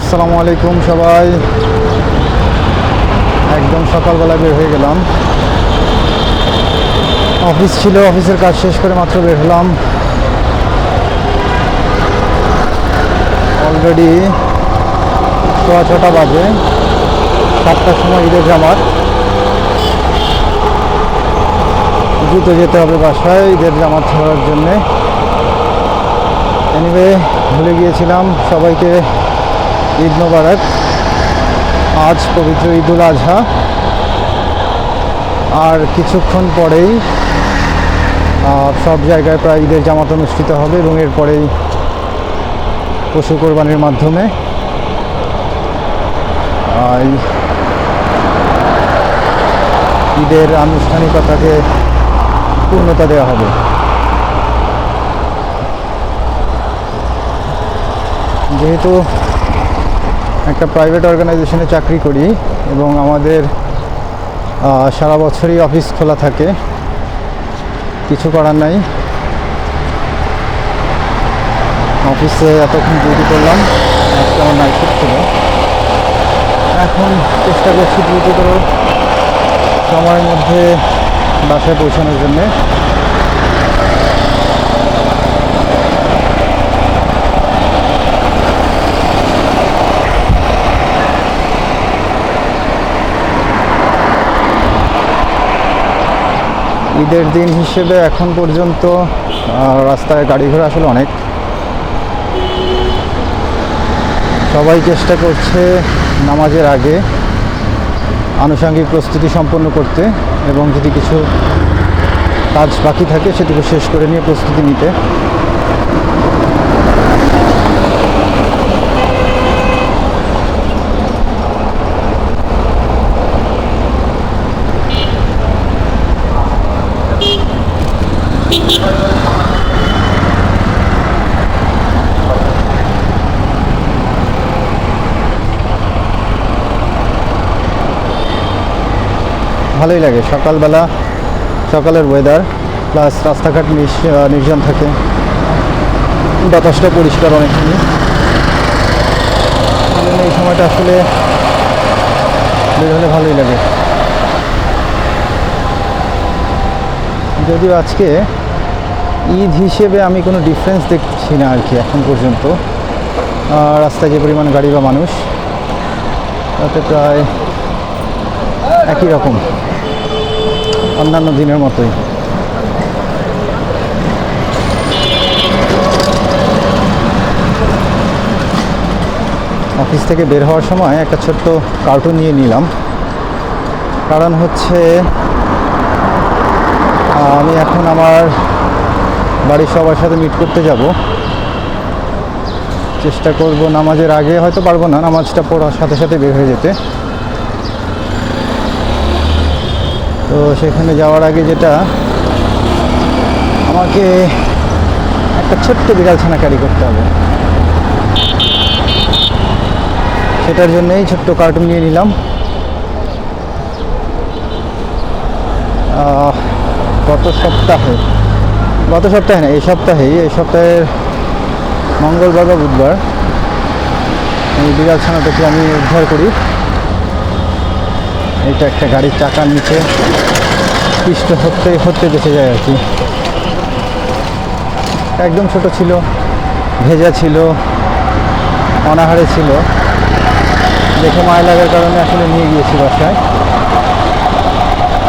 আসসালামু আলাইকুম সবাই। একদম সকালবেলা বের হয়ে গেলাম। অফিস ছিল, অফিসের কাজ শেষ করে মাত্র বের হলাম। অলরেডি সোয়া ছটা বাজে, সাতটার সময় ঈদের জামাত। দ্রুত যেতে হবে বাসায় ঈদের জামাত ধরার জন্যে। এনিওয়ে ভুলে গিয়েছিলাম সবাইকে ঈদ মোবারক আজ পবিত্র ঈদুল আজহা। আর কিছুক্ষণ পরেই সব জায়গায় প্রায় ঈদের জামাত অনুষ্ঠিত হবে এবং এরপরেই পশু কোরবানির মাধ্যমে। ঈদের আনুষ্ঠানিকতাকে পূর্ণতা দেওয়া হবে। যেহেতু একটা প্রাইভেট অর্গানাইজেশনে চাকরি করি এবং আমাদের সারা বছরই অফিস খোলা থাকে। কিছু করার নাই। অফিসে এতক্ষণ ডিউটি করলাম। আজকে আমার নাইট ছিল। এখন চেষ্টা করছি ডিউটি করে সময়ের মধ্যে বাসায় পৌঁছানোর জন্যে। ঈদের দিন হিসেবে এখন পর্যন্ত রাস্তায় গাড়ি ঘোড়া আসলে অনেক। সবাই চেষ্টা করছে নামাজের আগে আনুষাঙ্গিক প্রস্তুতি সম্পন্ন করতে এবং যদি কিছু কাজ বাকি থাকে, সেটুকু শেষ করে নিয়ে প্রস্তুতি নিতে। ভালোই লাগে। সকালবেলা সকালের ওয়েদার প্লাস রাস্তাঘাট নির্জন থাকে। বাতাসটা পরিষ্কার অনেকখানি। জন্য এই সময়টা আসলে বের হলে ভালোই লাগে। যদিও আজকে ঈদ হিসেবে আমি কোনো ডিফারেন্স দেখছি না আর কি এখন পর্যন্ত। রাস্তায় যে পরিমাণ গাড়ি বা মানুষ, তাতে প্রায় একই রকম। অন্যান্য দিনের মতোই। অফিস থেকে বের হওয়ার সময় একটা ছোট্ট কার্টুন নিয়ে নিলাম। কারণ হচ্ছে আমি এখন আমার বাড়ির সবার সাথে মিট করতে যাব। চেষ্টা করব নামাজের আগে, হয়তো পারব না নামাজটা পড়ার সাথে সাথে বের হয়ে যেতে। তো সেখানে যাওয়ার আগে যেটা, আমাকে একটা ছোট্ট বিড়াল ছানা ক্যারি করতে হবে। সেটার জন্যই ছোট্ট কার্টুন নিয়ে নিলাম। গত সপ্তাহে গত সপ্তাহে না, এই সপ্তাহেই, এই সপ্তাহের মঙ্গলবার বা বুধবার এই বিড়াল ছানাটাকে আমি উদ্ধার করি। এটা একটা গাড়ির চাকার নিচে। পিষ্ট হতে হতে বেঁচে যায় আর কি। একদম ছোট ছিল, ভেজা ছিল, অনাহারে ছিল। দেখে মায় লাগার কারণে আসলে নিয়ে গিয়েছি বাসায়।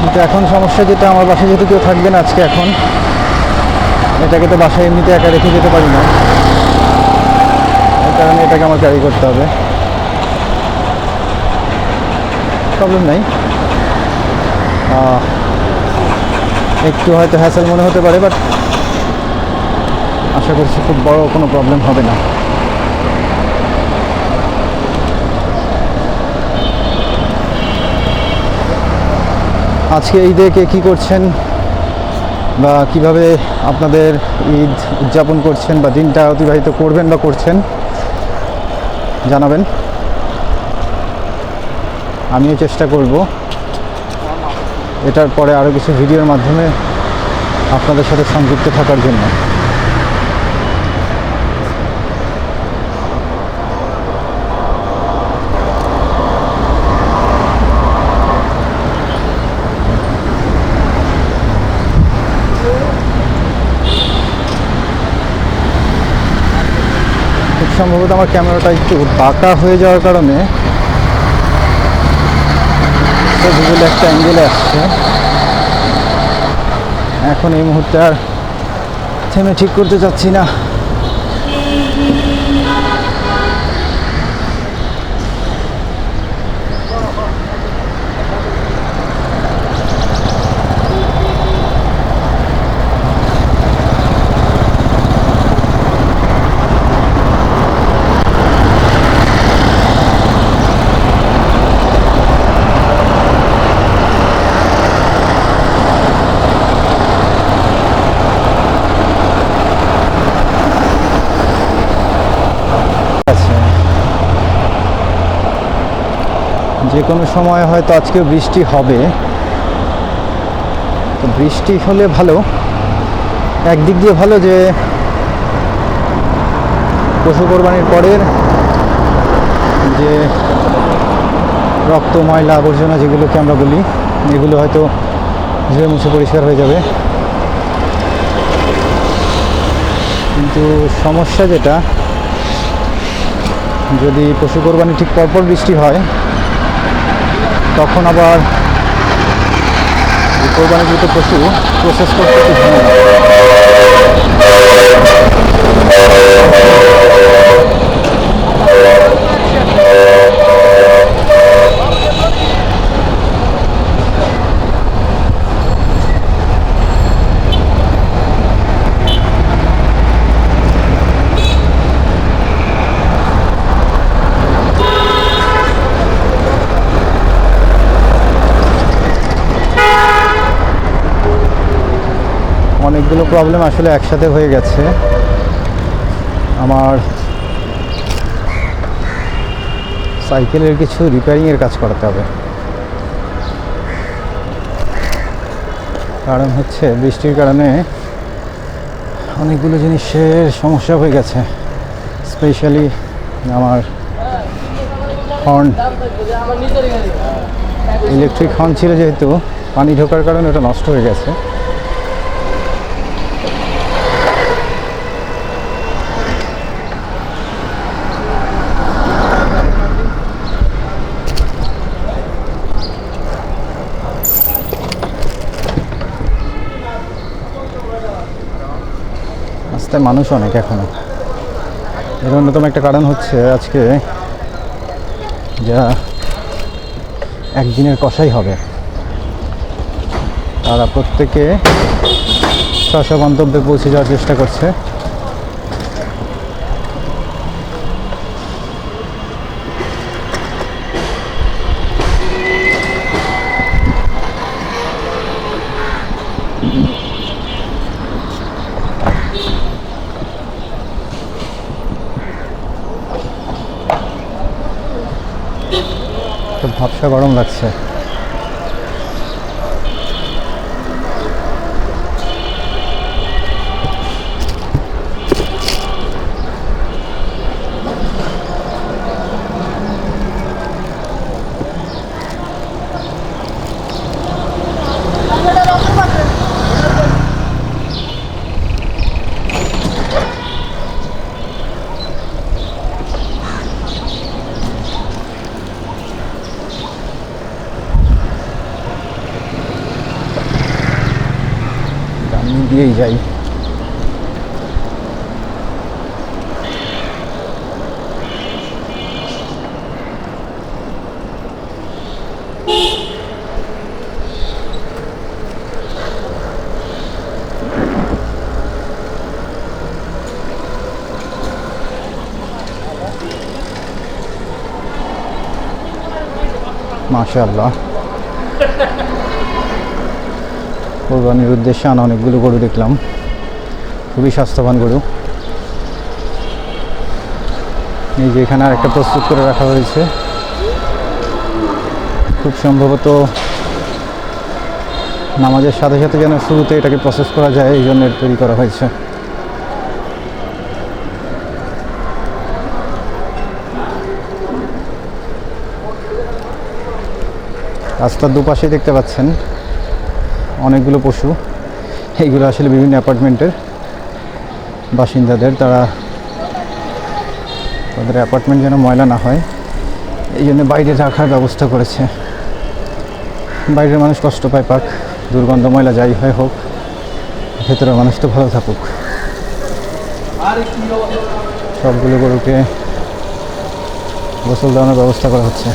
কিন্তু এখন সমস্যা যেটা, আমার বাসায় যেহেতু কেউ থাকবে না আজকে এখন, এটাকে তো বাসায় এমনিতে একা রেখে যেতে পারি না। কারণে এটাকে আমার ক্যারি করতে হবে। প্রবলেম নাই। একটু হয়তো হ্যাসেল মনে হতে পারে বাট আশা করছি খুব বড় কোনো প্রবলেম হবে না। আজকে ঈদে কে কী করছেন বা কীভাবে আপনাদের ঈদ উদযাপন করছেন বা দিনটা অতিবাহিত করবেন বা করছেন জানাবেন। আমিও চেষ্টা করব। এটার পরে আরও কিছু ভিডিওর মাধ্যমে আপনাদের সাথে সংযুক্ত থাকার জন্য। সম্ভবত আমার ক্যামেরাটা একটু বাঁকা হয়ে যাওয়ার কারণে ছবিগুলো একটা অ্যাঙ্গেলে আসছে। এখন এই মুহূর্তে আর থেমে ঠিক করতে চাচ্ছি না আছে যে কোনো সময় হয়তো আজকে বৃষ্টি হবে। তো বৃষ্টি হলে ভালো। একদিক দিয়ে ভালো যে পশু কোরবানির পরের যে রক্ত, ময়লা, আবর্জনা যেগুলোকে আমরা বলি, এগুলো হয়তো ধুয়ে মুছে পরিষ্কার হয়ে যাবে। কিন্তু সমস্যা যেটা, যদি পশু কোরবানি ঠিক পরপর বৃষ্টি হয় তখন আবার কোরবানিকৃত পশু প্রসেস করতে একটু অনেকগুলো প্রবলেম আসলে একসাথে হয়ে গেছে। আমার সাইকেলের কিছু রিপেয়ারিংয়ের কাজ করাতে হবে। কারণ হচ্ছে বৃষ্টির কারণে অনেকগুলো জিনিসের সমস্যা হয়ে গেছে। স্পেশালি আমার হর্ন ইলেকট্রিক হর্ন ছিল যেহেতু, পানি ঢোকার কারণে ওটা নষ্ট হয়ে গেছে। রাস্তায় মানুষ অনেক এখনও এর অন্যতম একটা কারণ হচ্ছে আজকে যা একদিনের কষাই হবে। তারা প্রত্যেকে স্ব গন্তব্যে পৌঁছে যাওয়ার চেষ্টা করছে। ভাবসা গরম লাগছে আমি দিয়েই যাই মাশাআল্লাহ কোরবানির উদ্দেশ্যে আনা অনেকগুলো গরু দেখলাম। খুবই স্বাস্থ্যবান গরু। এই যে এখানে আর একটা প্রস্তুত করে রাখা হয়েছে। খুব সম্ভবত নামাজের সাথে সাথে যেন শুরুতে এটাকে প্রসেস করা যায়, এই জন্য তৈরি করা হয়েছে। রাস্তার দুপাশে দেখতে পাচ্ছেন অনেকগুলো পশু। এইগুলো আসলে বিভিন্ন অ্যাপার্টমেন্টের বাসিন্দাদের। তারা তাদের অ্যাপার্টমেন্ট যেন ময়লা না হয়, এই জন্য বাইরে রাখার ব্যবস্থা করেছে। বাইরের মানুষ কষ্ট পায়, পাক দুর্গন্ধ, ময়লা যাই হয় হোক, ভেতরের মানুষ তো ভালো থাকুক। সবগুলো গরুকে গোসল দেওয়ানোর ব্যবস্থা করা হচ্ছে।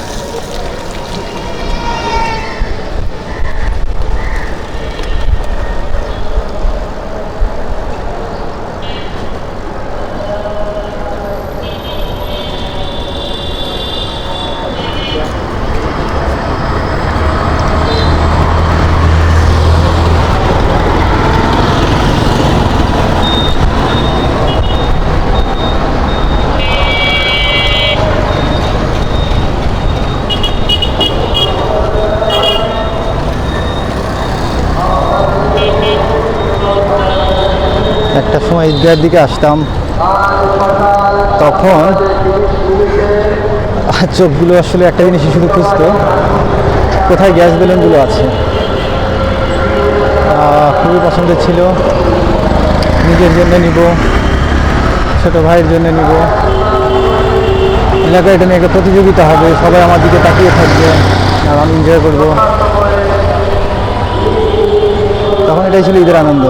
ঈদগাহের দিকে আসতাম, তখন চোখগুলো আসলে একটা জিনিসই শুধু খুঁজতো, কোথায় গ্যাস বেলুনগুলো আছে। খুবই পছন্দের ছিল, নিজের জন্য নিব, ছোটো ভাইয়ের জন্য নিব। এলাকায় এটা নিয়ে একটা প্রতিযোগিতা হবে, সবাই আমার দিকে তাকিয়ে থাকবে, আর আমি এনজয় করব। তখন এটাই ছিল ঈদের আনন্দ।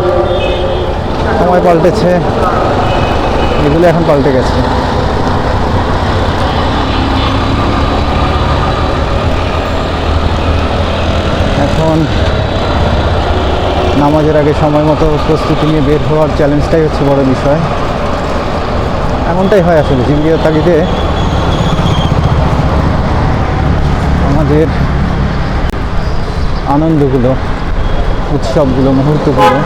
সময় পাল্টেছে। এগুলো এখন পাল্টে গেছে। এখন নামাজের আগে সময় মতো প্রস্তুতি নিয়ে বের হওয়ার চ্যালেঞ্জটাই হচ্ছে বড় বিষয়। এমনটাই হয় আসলে জিন্দিয়ার তাগিদে। আমাদের আনন্দগুলো, উৎসবগুলো, মুহূর্তগুলো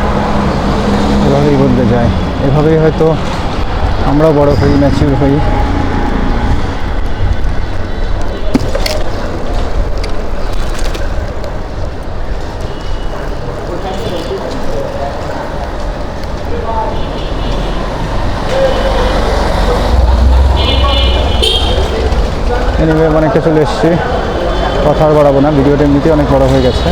এভাবেই বদলে যায় এভাবেই হয়তো আমরাও বড় হই ম্যাচিউর হই। এনিওয়ে অনেকটা চলে এসেছি। কথা আর বাড়াবো না ভিডিওটা এমনিতেই অনেক বড় হয়ে গেছে।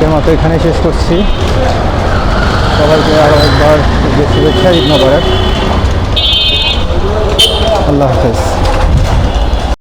আজকের মতো এখানে শেষ করছি। সবাইকে আরও একবার শুভেচ্ছা ঈদ মোবারক। আল্লাহ হাফেজ।